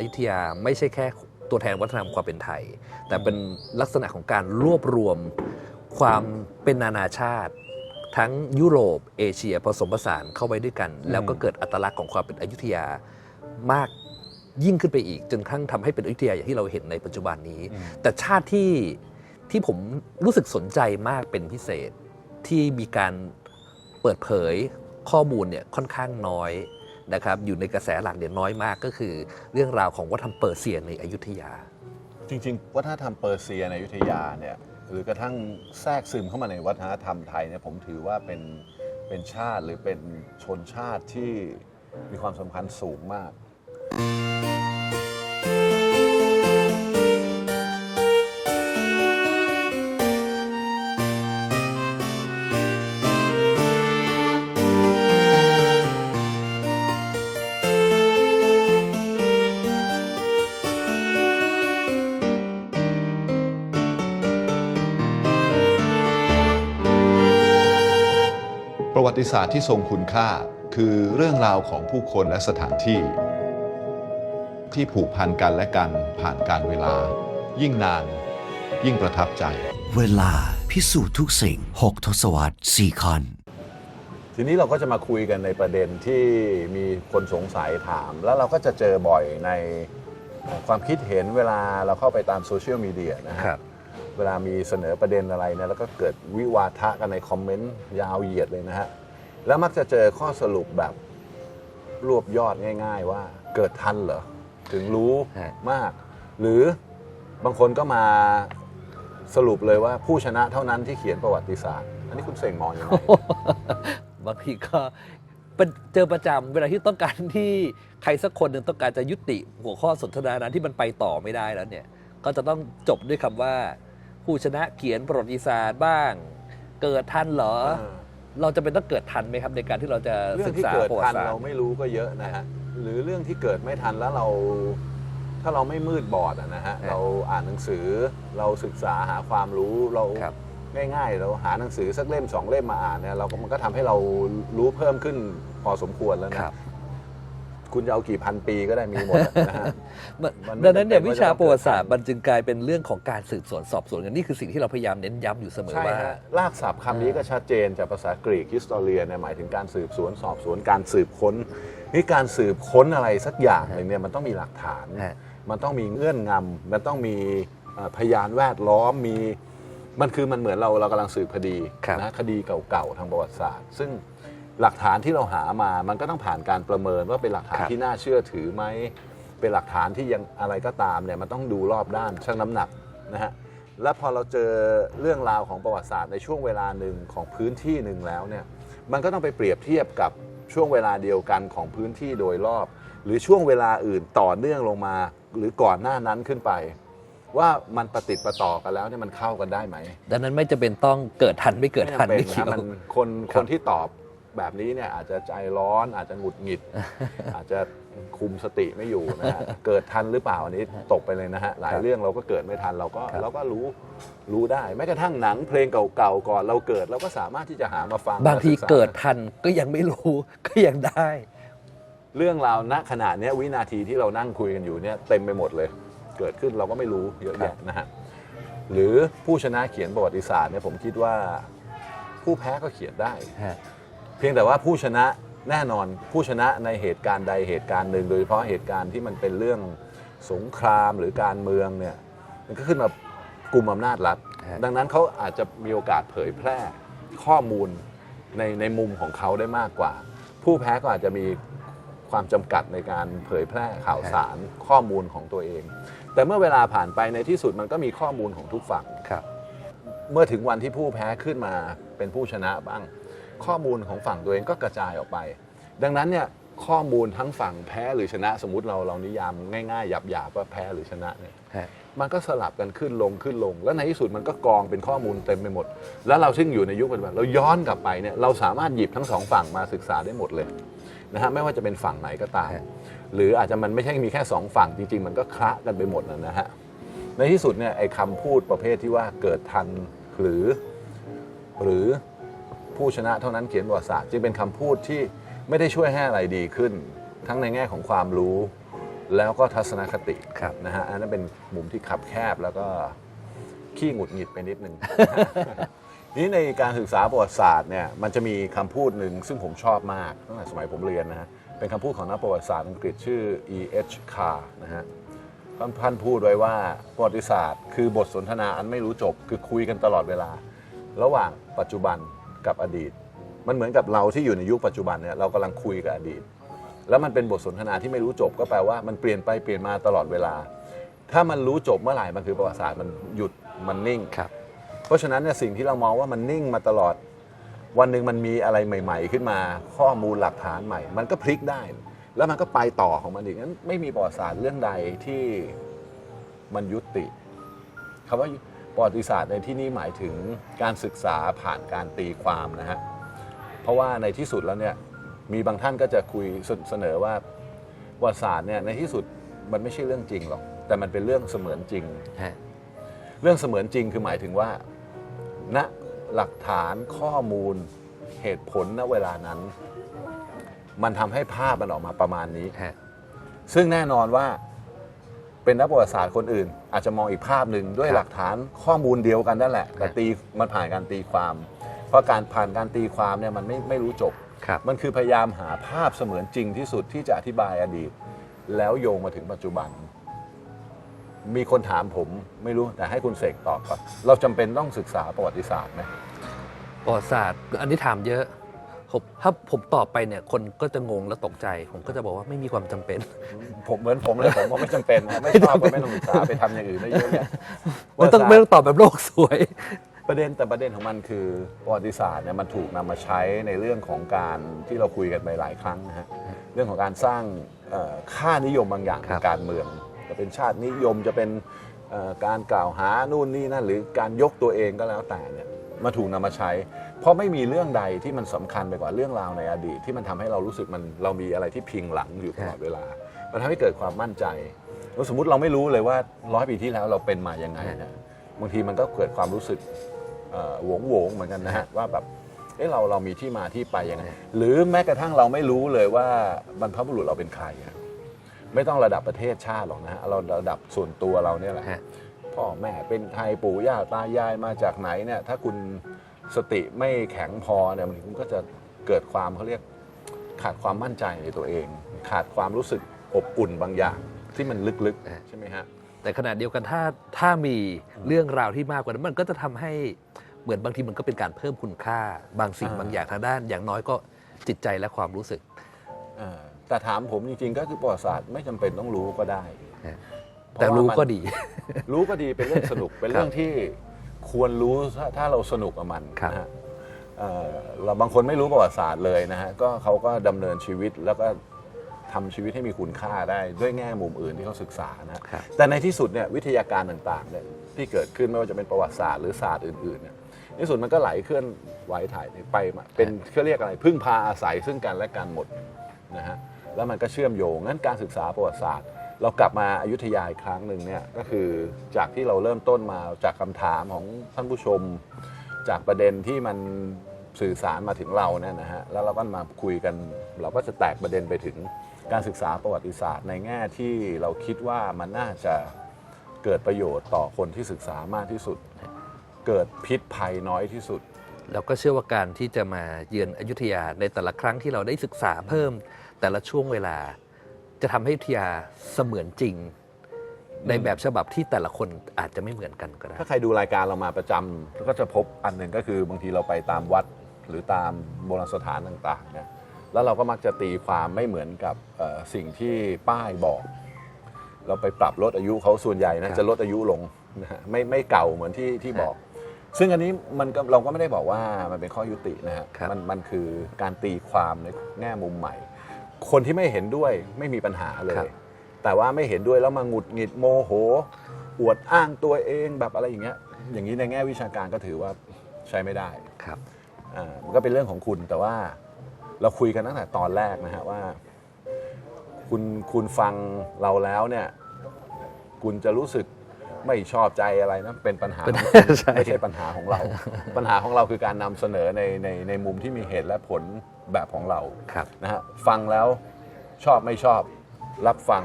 อยุธยาไม่ใช่แค่ตัวแทนวัฒนธรรมความเป็นไทย แต่เป็นลักษณะของการรวบรวมความเป็นนานาชาติ ทั้งยุโรปเอเชียผสมผสานเข้าไว้ด้วยกัน แล้วก็เกิดอัตลักษณ์ของความเป็นอยุธยามากยิ่งขึ้นไปอีกจนกระทั่งทำให้เป็นอยุธยาอย่างที่เราเห็นในปัจจุบันนี้ แต่ชาติที่ที่ผมรู้สึกสนใจมากเป็นพิเศษที่มีการเปิดเผยข้อมูลเนี่ยค่อนข้างน้อย นะครับอยู่ในกระแสหลักเนี่ยน้อยมากก็คือ เรื่องราวของวัฒนธรรมเปอร์เซียในอยุธยา จริงๆ วัฒนธรรมเปอร์เซียในอยุธยาเนี่ยหรือกระทั่งแทรกซึมเข้ามาในวัฒนธรรมไทยเนี่ยผมถือว่าเป็นเป็นชาติหรือเป็นชนชาติที่มีความสำคัญสูงมาก ติศาสตร์ที่ทรงคุณค่า คือเรื่องราวของผู้คนและสถานที่ ที่ผูกพันกันและกันผ่านการเวลา ยิ่งนาน ยิ่งประทับใจ เวลาพิสูจน์ทุกสิ่ง 6 ทศวรรษ4คันทีนี้เราก็จะมาคุยกันในประเด็นที่มีคนสงสัยถาม แล้วเราก็จะเจอบ่อยในความคิดเห็นเวลาเราเข้าไปตามโซเชียลมีเดียนะฮะครับ เวลามีเสนอประเด็นอะไรเนี่ยแล้วก็เกิดวิวาทะกันในคอมเมนต์ยาวเหยียดเลยนะฮะ แล้วมักจะเจอข้อสรุปแบบรวบยอดง่าย ๆ ว่าเกิดทันเหรอ ถึงรู้ฮะ มาก หรือบางคนก็มาสรุปเลยว่าผู้ชนะเท่านั้นที่เขียนประวัติศาสตร์ อันนี้คุณเสงมองยังไง บางทีก็เป็นเจอประจำเวลาที่ต้องการที่ใครสักคนหนึ่งต้องการจะยุติหัวข้อสนทนานั้นที่มันไปต่อไม่ได้แล้วเนี่ย ก็จะต้องจบด้วยคำว่า ผู้ชนะเขียนประวัติศาสตร์บ้าง เกิดทันเหรอ เออ เราจะเป็นต้องเกิดทันไหมครับในการที่เราจะเรื่อศึงกที่ษาเกิดประวัทันติศาสตเราร์ไม่รู้ก็เยอะนะฮะหรือเรื่องที่เกิดไม่ทันแล้วเรา ถ้าเราไม่มืดบอดอะนะฮะครับเราอ่านหนังสือเราศึกษาหาความรู้เราครับ ง่าย ๆ เราหาหนังสือสักเล่มสองเล่มมาอ่านเนี่ยเราก็มันก็ทำให้เรารู้เพิ่มขึ้นพอสมควรแล้วคนะรับ คุณจะเอากี่พันปีก็ได้มีหมดอะนะฮะ มันมันไม่ดังนั้นเนี่ยจำเป็นวิชาว่าจะต้องประวัติศาสตร์เกิดทันมันจึงกลายเป็นเรื่องของการสืบสวนสอบสวนกันนี่คือสิ่งที่เราพยายามเน้นย้ำอยู่เสมอใช่ว่า ฮะลากศัพท์คำนี้ก็ชัดเจนจากภาษากรีก historia เนี่ยหมายถึงการสืบสวนสอบสวนการสืบค้นนี่การสืบค้นอะไรสักอย่างหนึ่งเนี่ยมันต้องมีหลักฐาน ฮะ มันต้องมีเงื่อนงำมันต้องมีเอ่อพยานแวดล้อมมี มันคือมันเหมือนเราเรากำลังสืบคดีครับ นะคดีเก่าๆทางประวัติศาสตร์ ซึ่ง หลักฐานที่เราหามา มันก็ต้องผ่านการประเมินว่าเป็นหลักฐานที่น่าเชื่อถือไหม เป็นหลักฐานที่ยังอะไรก็ตามเนี่ยมันต้องดูรอบด้านชั่งน้ำหนักนะฮะ และพอเราเจอเรื่องราวของประวัติศาสตร์ในช่วงเวลาหนึ่งของพื้นที่หนึ่งแล้วเนี่ย มันก็ต้องไปเปรียบเทียบกับช่วงเวลาเดียวกันของพื้นที่โดยรอบ หรือช่วงเวลาอื่นต่อเนื่องลงมา หรือก่อนหน้านั้นขึ้นไป ว่ามันประติดประต่อกันแล้วเนี่ยมันเข้ากันได้ไหม ดังนั้นไม่จะเป็นต้องเกิดทันไม่เกิดทันไม่ไม่จำเกี่เป็นยวนะมันคนคครับนที่ตอบ แบบนี้เนี่ยอาจจะใจร้อนอาจจะหงุดหงิด อาจจะคุมสติไม่อยู่นะฮะเกิดทันหรือเปล่าอันนี้ตกไปเลยนะฮะหลายครับเรื่องเราก็เกิดไม่ทันเราก็ครับเราก็รู้รู้ได้แม้กระทั่งหนังเพลงเก่าๆก่อนเราเกิดเราก็สามารถที่จะหามาฟังบางทีมศึษเกิดทันก็ยังไม่รู้ก็ยังได้ เรื่องราวณขณะเนี้ยวินาทีที่เรานั่งคุยกันอยู่เนี่ยเต็มไปหมดเลย เกิดขึ้นเราก็ไม่รู้เยอะแยะนะฮะหรือผู้ชนะเขียนประวัติศาสตร์เนี่ยผมคิดว่าผู้แพ้ก็เขียนได้ เพียงแต่ว่าผู้ชนะแน่นอนผู้ชนะในเหตุการณ์ใดเหตุการณ์หนึ่ง โดยเฉพาะเหตุการณ์ที่มันเป็นเรื่องสงครามหรือการเมืองเนี่ยมันก็ขึ้นมากลุ่มอำนาจรัฐฮะดังนั้นเขาอาจจะมีโอกาสเผยแพร่ข้อมูลในในมุมของเขาได้มากกว่า ผู้แพ้ก็อาจจะมีความจำกัดในการเผยแพร่ข่าวสารข้อมูลของตัวเอง แต่เมื่อเวลาผ่านไปในที่สุดมันก็มีข้อมูลของทุกฝั่งครับเมื่อถึงวันที่ผู้แพ้ขึ้นมาเป็นผู้ชนะบ้าง ข้อมูลของฝั่งตัวเองก็กระจายออกไป ดังนั้นเนี่ยข้อมูลทั้งฝั่งแพ้หรือชนะ สมมติเราเรานิยามง่ายๆหยาบๆว่าแพ้หรือชนะเนี่ยฮะมันก็สลับกันขึ้นลงขึ้นลง แล้วในที่สุดมันก็กองเป็นข้อมูลเต็มไปหมด แล้วเราซึ่งอยู่ในยุคปัจจุบันเราย้อนกลับไปเนี่ยเราสามารถหยิบทั้งสองฝั่งมาศึกษาได้หมดเลยนะฮะไม่ว่าจะเป็นฝั่งไหนก็ตามฮะหรืออาจจะมันไม่ใช่มีแค่สองฝั่งจริง ๆ มันก็คละกันไปหมดนะนะฮะในที่สุดเนี่ยไอ้คำพูดประเภทที่ว่าเกิดทันหรือ หรือ ผู้ชนะเท่านั้นเขียนประวัติศาสตร์จึงเป็นคำพูดที่ไม่ได้ช่วยให้อะไรดีขึ้น ทั้งในแง่ของความรู้ แล้วก็ทัศนคติครับ นะฮะอันนั้นเป็นมุมที่ขับแคบแล้วก็ขี้หงุดหงิดไปนิดนึง นี่ในการศึกษาประวัติศาสตร์เนี่ยมันจะมีคำพูดหนึ่งซึ่งผมชอบมากตั้งแต่สมัยผมเรียนนะฮะเป็นคำพูดของนักประวัติศาสตร์อังกฤษชื่อ E.H. Carr นะฮะ ท่านท่านพูดไว้ว่าประวัติศาสตร์ คือบทสนทนาอันไม่รู้จบ คือคุยกันตลอดเวลา ระหว่างปัจจุบัน กับอดีต มันเหมือนกับเราที่อยู่ในยุคปัจจุบันเนี่ยเรากำลังคุยกับอดีต แล้วมันเป็นบทสนทนาที่ไม่รู้จบก็แปลว่ามันเปลี่ยนไปเปลี่ยนมาตลอดเวลา ถ้ามันรู้จบเมื่อไหร่มันคือประวัติศาสตร์มันหยุดมันนิ่งครับ เพราะฉะนั้นเนี่ยสิ่งที่เรามองว่ามันนิ่งมาตลอด วันหนึ่งมันมีอะไรใหม่ ๆ ขึ้นมา ข้อมูลหลักฐานใหม่ มันก็พลิกได้ แล้วมันก็ไปต่อของมันอีกนั้นไม่มีประวัติศาสตร์เรื่องใดที่มันยุติคำว่า ประวัติศาสตร์ในที่นี้หมายถึงการศึกษาผ่านการตีความนะฮะเพราะว่าในที่สุดแล้วเนี่ยมีบางท่านก็จะคุยเสเสนอว่าประวัติศาสตร์เนี่ยในที่สุดมันไม่ใช่เรื่องจริงหรอกแต่มันเป็นเรื่องเสมือนจริง ฮะเรื่องเสมือนจริงคือหมายถึงว่าณหลักฐานข้อมูลเหตุผลณเวลานั้น มันทำให้ภาพมันออกมาประมาณนี้ ฮะซึ่งแน่นอนว่า เป็นนักประวัติศาสตร์คนอื่น อาจจะมองอีกภาพหนึ่งด้วยครับหลักฐานข้อมูลเดียวกันนั่นแหละ แต่ครับตีมันผ่านการตีความ เพราะการผ่านการตีความเนี่ยมันไม่ไม่รู้จบครับมันคือพยายามหาภาพเสมือนจริงที่สุดที่จะอธิบายอดีต แล้วโยงมาถึงปัจจุบัน มีคนถามผมไม่รู้แต่ให้คุณเสกตอบก่อนเราจำเป็นต้องศึกษาประวัติศาสตร์ไหมประวัติศาสตร์อันนี้ถามเยอะ ผมถ้าผมตอบไปเนี่ยคนก็จะงงและตกใจ ผมก็จะบอกว่าไม่มีความจำเป็น ผมเหมือนผมเลยผมว่าไม่จำเป็นนะไม่ชอบก็ไม่ต้องศึกษาไปทำอย่างอื่นได้เยอะแยะไม่ต้องไม่ต้องตอบแบบโลกสวย ประเด็นแต่ประเด็นของมันคือประวัติศาสตร์เนี่ยมันถูกนำมาใช้ในเรื่องของการที่เราคุยกันไปหลายครั้งนะฮะเรื่องของการสร้างเอ่อค่านิยมบางอย่างครัทาบงการเมือง จะเป็นชาตินิยมจะเป็นเอ่อการกล่าวหานู่นนี่นั่นหรือการยกตัวเองก็แล้วแต่เนี่ย มาถูกนำมาใช้ เพราะไม่มีเรื่องใดที่มันสำคัญไปกว่าเรื่องราวในอดีต ที่มันทำให้เรารู้สึกมันเรามีอะไรที่พิงหลังอยู่ตลอดเวลา มันทำให้เกิดความมั่นใจแล้วสมมติเราไม่รู้เลยว่าร้อยปีที่แล้วเราเป็นมายังไงเนะบางทีมันก็เกิดความรู้สึกเอ่อหวงหวงๆเหมือนกันนะฮะว่าแบบเอ๊ะเราเรามีที่มาที่ไปยังไง หรือแม้กระทั่งเราไม่รู้เลยว่าบรรพบุรุษเราเป็นใครอะไม่ต้องระดับประเทศชาติหรอกนะฮะเราระดับส่วนตัวเราเนี่ยแหละ ฮะ พ่อแม่เป็นใครปู่ย่าตายายมาจากไหนเนี่ยถ้าคุณสติไม่แข็งพอเนี่ยมันคุณก็จะเกิดความเขาเรียกขาดความมั่นใจในตัวเอง ขาดความรู้สึกอบอุ่นบางอย่างที่มันลึกๆใช่ไหมฮะแต่ขณะเดียวกันถ้าถ้ามีเรื่องราวที่มากกว่านั้นมันก็จะทำให้เหมือนบางทีมันก็เป็นการเพิ่มคุณค่าบางสิ่งอ่าบางอย่างทางด้าน อย่างน้อยก็จิตใจและความรู้สึกเออแต่ถามผมจริงๆ ก็คือประวัติศาสตร์ไม่จำเป็นต้องรู้ก็ได้ฮะเพาะ แต่ว่ารู้มันก็ดี รู้ก็ดีเป็นเรื่องสนุกเป็นเรื่องที่ควรรู้ถ้าถ้าเราสนุกกับมันครับนะฮะเอ่อเราบางคนไม่รู้ประวัติศาสตร์เลยนะฮะก็เขาก็ดำเนินชีวิตแล้วก็ทำชีวิตให้มีคุณค่าได้ด้วยแง่มุมอื่นที่เขาศึกษานะฮะครับแต่ในที่สุดเนี่ยวิทยาการต่างๆเนี่ยที่เกิดขึ้นไม่ว่าจะเป็นประวัติศาสตร์หรือศาสตร์อื่นๆเนี่ยในที่สุดมันก็ไหลเคลื่อนไหวถ่ายไปมาเป็นเขาเรียกอะไร พึ่งพาอาศัยซึ่งกันและกันหมดนะฮะแล้วมันก็เชื่อมโยงงั้นการศึกษาประวัติศาสตร์ เรากลับมาอายุทยาอีกครั้งหนึ่งเนี่ยก็คือจากที่เราเริ่มต้นมาจากคำถามของท่านผู้ชม จากประเด็นที่มันสื่อสารมาถึงเราเนี่ยนะฮะแล้วเราก็มาคุยกัน เราก็จะแตกประเด็นไปถึงการศึกษาประวัติศาสตร์ ในแง่ที่เราคิดว่ามันน่าจะเกิดประโยชน์ต่อคนที่ศึกษามากที่สุด เกิดพิษภัยน้อยที่สุด เราก็เชื่อว่าการที่จะมาเยือนอยุธยาในแต่ละครั้งที่เราได้ศึกษาเพิ่มแต่ละช่วงเวลา จะทำให้อยุธยาเสมือนจริง ในแบบฉบับที่แต่ละคนอาจจะไม่เหมือนกันก็ได้ถ้าใครดูรายการเรามาประจำก็จะพบอันหนึ่งก็คือบางทีเราไปตามวัดหรือตามโบราณสถานต่างๆเนี่ยแล้วเราก็มักจะตีความไม่เหมือนกับเอ่อสิ่งที่ป้ายบอก เราไปปรับลดอายุเขาส่วนใหญ่ครันะบจะลดอายุลงนะฮะไม่ไม่เก่าเหมือนที่ที่บอก ซึ่งอันนี้มันก็เราก็ไม่ได้บอกว่ามันเป็นข้อยุตินะฮะครับมันมันคือการตีความในแง่มุมใหม่ คนที่ไม่เห็นด้วยไม่มีปัญหาเลยแต่ว่าไม่เห็นด้วยแล้วมาหงุดหงิดโมโห อวดอ้างตัวเองแบบอะไรอย่างเงี้ย อย่างนี้ในแง่วิชาการก็ถือว่าใช้ไม่ได้ ครับ อ่ามันก็เป็นเรื่องของคุณแต่ว่าเราคุยกันตั้งแต่ตอนแรกนะฮะว่า คุณคุณฟังเราแล้วเนี่ย คุณจะรู้สึก ไม่ชอบใจอะไรนะเป็นปัญหาเป็นของคุณใช่ ไม่ใช่ปัญหาของเรา ปัญหาของเราคือการนำเสนอในในในมุมที่มีเหตุและผลแบบของเรา ครับ นะฮะฟังแล้วชอบไม่ชอบ รับฟัง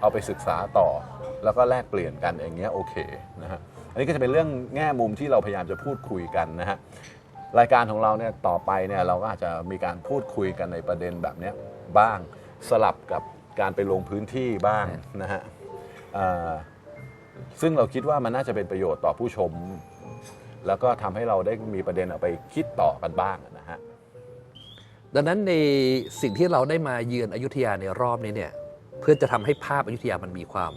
เอาไปศึกษาต่อ แล้วก็แลกเปลี่ยนกันอย่างเงี้ยโอเคนะฮะอันนี้ก็จะเป็นเรื่องแง่มุมที่เราพยายามจะพูดคุยกันนะฮะรายการของเราเนี่ยต่อไปเนี่ยเราก็อาจจะมีการพูดคุยกันในประเด็นแบบเนี้ยบ้างสลับกับการไปลงพื้นที่บ้างนะฮะเอ่อ ซึ่งเราคิดว่ามันน่าจะเป็นประโยชน์ต่อผู้ชม แล้วก็ทำให้เราได้มีประเด็นเอาไปคิดต่อกันบ้างนะฮะดังนั้นในสิ่งที่เราได้มาเยือนอยุธยาในรอบนี้เนี่ยเพื่อจะทำให้ภาพอยุธยามันมีความ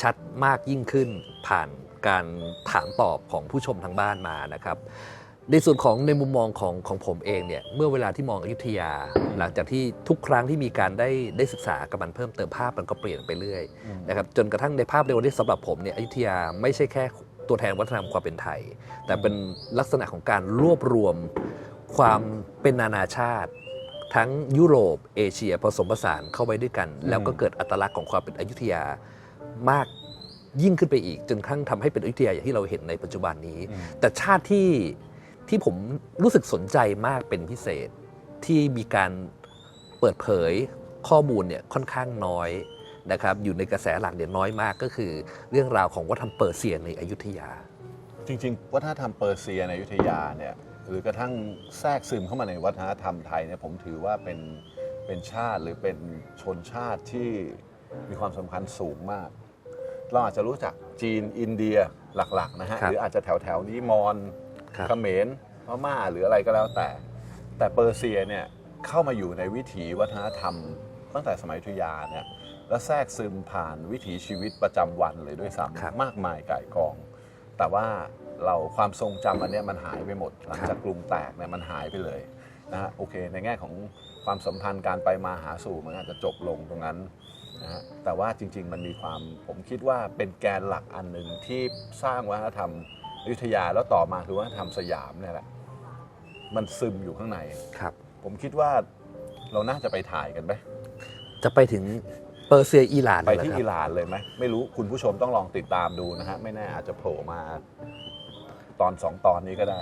ชัดมากยิ่งขึ้นผ่านการถามตอบของผู้ชมทางบ้านมานะครับ ในส่วนของในมุมมองของของผมเองเนี่ยเมื่อเวลาที่มองอยุธยา หลังจากที่ทุกครั้งที่มีการได้ได้ศึกษากับมันเพิ่มเติมภาพมันก็เปลี่ยนไปเรื่อยนะครับจนกระทั่งในภาพในวันนี้สำหรับผมเนี่ยอยุธยาไม่ใช่แค่ตัวแทนวัฒนธรรมความเป็นไทย แต่เป็นลักษณะของการรวบรวมความเป็นนานาชาติ ทั้งยุโรปเอเชียผสมผสานเข้าไว้ด้วยกัน แล้วก็เกิดอัตลักษณ์ของความเป็นอยุธยามากยิ่งขึ้นไปอีก จนกระทั่งทำให้เป็นอยุธยาอย่างที่เราเห็นในปัจจุบันนี้ แต่ชาติที่ ที่ผมรู้สึกสนใจมากเป็นพิเศษที่มีการเปิดเผยข้อมูลเนี่ยค่อนข้างน้อยนะครับอยู่ในกระแสหลักเนี่ยน้อยมากก็คือ เรื่องราวของวัฒนธรรมเปอร์เซียในอยุธยา จริงๆ วัฒนธรรมเปอร์เซียในอยุธยาเนี่ยหรือกระทั่งแทรกซึมเข้ามาในวัฒนธรรมไทยเนี่ยผมถือว่าเป็นเป็นชาติหรือเป็นชนชาติที่มีความสำคัญสูงมาก เราอาจจะรู้จักจีนอินเดียหลักๆนะฮะรหรืออาจจะแถวแถวๆนี้มอญ ครับ เขมรพม่าหรืออะไรก็แล้วแต่ แต่เปอร์เซียเนี่ยเข้ามาอยู่ในวิถีวัฒนธรรม ตั้งแต่สมัยอยุธยาเนี่ยแล้วแทรกซึมผ่านวิถีชีวิตประจำวันเลยด้วยครับ ซ้ำมากมายก่ายกอง แต่ว่าเราความทรงจำอันเนี้ยมันหายไปหมด หลังจากกรุงแตกเนี่ยมันหายไปเลยนะฮะโอเค ในแง่ของความสัมพันธ์การไปมาหาสู่มันอาจจะจบลงตรงนั้นนะฮะแต่ว่าจริง ๆ มันมีความผมคิดว่าเป็นแกนหลักอันหนึ่งที่สร้างวัฒนธรรม อยุธยาแล้วต่อมาคือวัฒนธรรมสยามเนี่ยแหละ มันซึมอยู่ข้างใน ครับ ผมคิดว่าเราน่าจะไปถ่ายกันไหมจะไปถึงเปอร์เซียอิหร่านไปเลยที่เหรออิครับหร่านเลยไหมไม่รู้คุณผู้ชมต้องลองติดตามดูนะฮะไม่แน่อาจจะโผล่มาตอนสองตอนนี้ก็ได้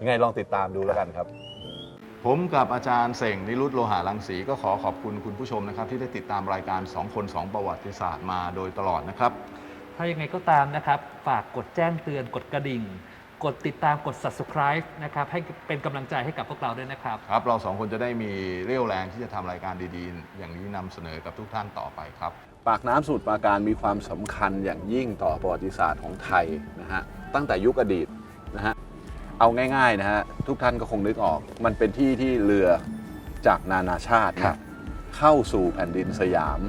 ยังไงลองติดตามดูแล้วกันครับ ผมกับอาจารย์เสงนิรุตโลหะรังสีก็ขอขอบคุณคุณผู้ชมนะครับ ที่ได้ติดตามรายการ 2 คน 2 ประวัติศาสตร์มาโดยตลอดนะครับ ถ้ายังไงก็ตามนะครับ ฝากกดแจ้งเตือนกดกระดิ่ง กดติดตามกด subscribe นะครับ ให้เป็นกำลังใจให้กับพวกเราด้วยนะครับ ครับ เราสองคนจะได้มีเรี่ยวแรงที่จะทำรายการดีๆ อย่างนี้นำเสนอกับทุกท่านต่อไปครับ ปากน้ำสมุทรปราการมีความสำคัญอย่างยิ่งต่อประวัติศาสตร์ของไทยนะฮะตั้งแต่ยุคอดีตนะฮะเอาง่ายๆนะฮะทุกท่านก็คงนึกออก มันเป็นที่ที่เรือจากนานาชาติเนี่ยเข้าสู่แผ่นดินสยาม